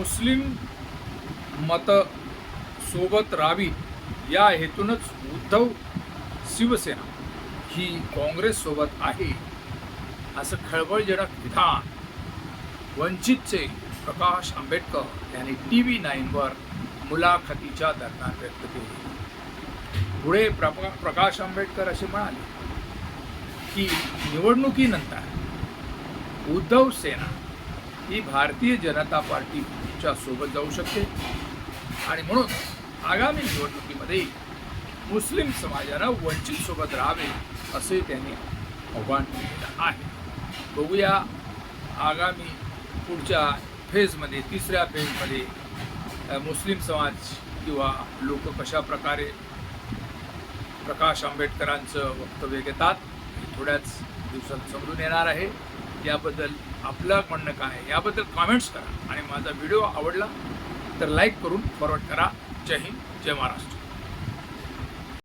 मुस्लिम मत सोबत राहावी या हेतूनच उद्धव शिवसेना ही काँग्रेससोबत आहे असं खळबळजनक विधान. वंचितचे प्रकाश आंबेडकर यांनी टी व्ही नाईनवर मुलाखतीच्या दरम्यान व्यक्त केले. पुढे प्रका प्रकाश आंबेडकर असे म्हणाले की निवडणुकीनंतर उद्धव सेना ही भारतीय जनता पार्टी च्या सोबत जाऊ शकते आणि म्हणून आगामी निवडणुकीमध्ये मुस्लिम समाजानं वंचित सोबत राहावे असे त्यांनी आव्हान केलेलं आहे. बघूया आगामी पुढच्या फेजमध्ये तिसऱ्या फेजमध्ये मुस्लिम समाज किंवा लोक कशा प्रकारे प्रकाश आंबेडकरांचं वक्तव्य घेतात हे थोड्याच दिवसात समजून येणार आहे. याबद्दल आपलं म्हणणं काय आहे? याबद्दल कॉमेंट्स करा. आणि माझा व्हिडिओ आवडला तर लाईक करून फॉरवर्ड करा. जय हिंद जय महाराष्ट्र.